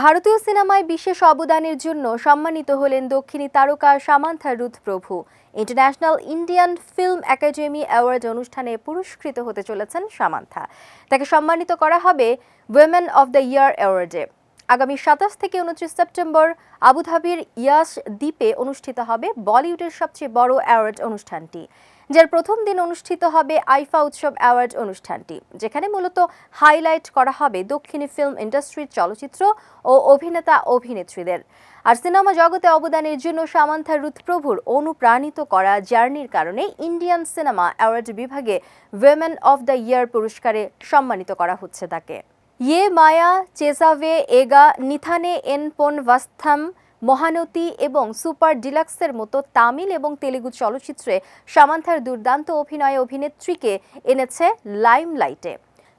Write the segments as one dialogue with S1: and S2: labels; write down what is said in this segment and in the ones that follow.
S1: ভারতীয় সিনেমায় বিশেষ অবদানের জন্য সম্মানিত হলেন দক্ষিণী তারকা Samantha Ruth Prabhu international Indian film academy award অনুষ্ঠানে পুরস্কৃত হতে চলেছেন সামান্থা। তাকে সম্মানিত করা হবে উইমেন অব দ্য ইয়ার অ্যাওয়ার্ডে আগামী সাতাশ থেকে উনত্রিশ সেপ্টেম্বর আবুধাবির ইয়াস দ্বীপে অনুষ্ঠিত হবে বলিউডের সবচেয়ে বড় অ্যাওয়ার্ড অনুষ্ঠানটি, যার প্রথম দিন অনুষ্ঠিত হবে আইফা উৎসব অ্যাওয়ার্ড অনুষ্ঠানটি, যেখানে মূলত হাইলাইট করা হবে দক্ষিণী ফিল্ম ইন্ডাস্ট্রির চলচ্চিত্র ও অভিনেতা অভিনেত্রীদের। আর সিনেমা জগতে অবদানের জন্য সামান্থা রুথ প্রভুর অনুপ্রাণিত করা জার্নির কারণে ইন্ডিয়ান সিনেমা অ্যাওয়ার্ড বিভাগে উইমেন অফ দ্য ইয়ার পুরস্কারে সম্মানিত করা হচ্ছে তাকে। ইয়ে মায়া চেসাভে এগা নিথানে এন পন ভাস্থাম মহানতী এবং সুপার ডিলাক্সের মতো তামিল এবং তেলেগু চলচ্চিত্রে সামান্থার দুর্দান্ত অভিনয়ে অভিনেত্রীকে এনেছে লাইমলাইটে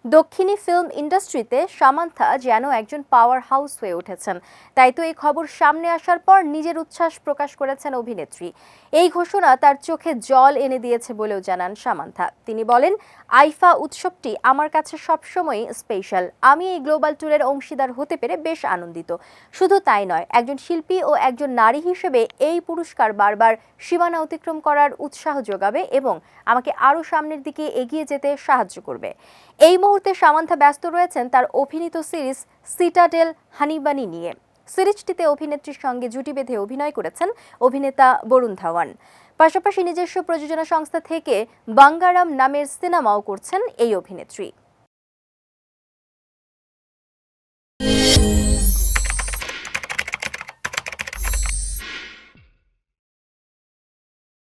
S1: দক্ষিণী ফিল্ম ইন্ডাস্ট্রিতে সামান্থা যেন একজন পাওয়ার হাউস হয়ে উঠেছেন। তাই তো এই খবর সামনে আসার পর নিজের উচ্ছ্বাস প্রকাশ করেছেন অভিনেত্রী। এই ঘোষণা তার চোখে জল এনে দিয়েছে বলেও জানান সামান্থা। তিনি বলেন, আইফা উৎসবটি আমার কাছে সবসময় স্পেশাল আমি এই গ্লোবাল ট্যুরের অংশীদার হতে পেরে বেশ আনন্দিত। শুধু তাই নয়, একজন শিল্পী ও একজন নারী হিসেবে এই পুরস্কার বারবার সীমানা অতিক্রম করার উৎসাহ যোগাবে এবং আমাকে আরও সামনের দিকে এগিয়ে যেতে সাহায্য করবে। এই মুহূর্তে সামান্থা ব্যস্ত রয়েছেন তার অভিনীত সিরিজ সিটাডেল হানিবানি নিয়ে। সিরিজটিতে অভিনেত্রীর সঙ্গে জুটি বেঁধে অভিনয় করেছেন অভিনেতা বরুণ ধাওয়ান। পাশাপাশি নিজস্ব প্রযোজনা সংস্থা থেকে বাঙ্গারাম নামের সিনেমাও করছেন এই অভিনেত্রী।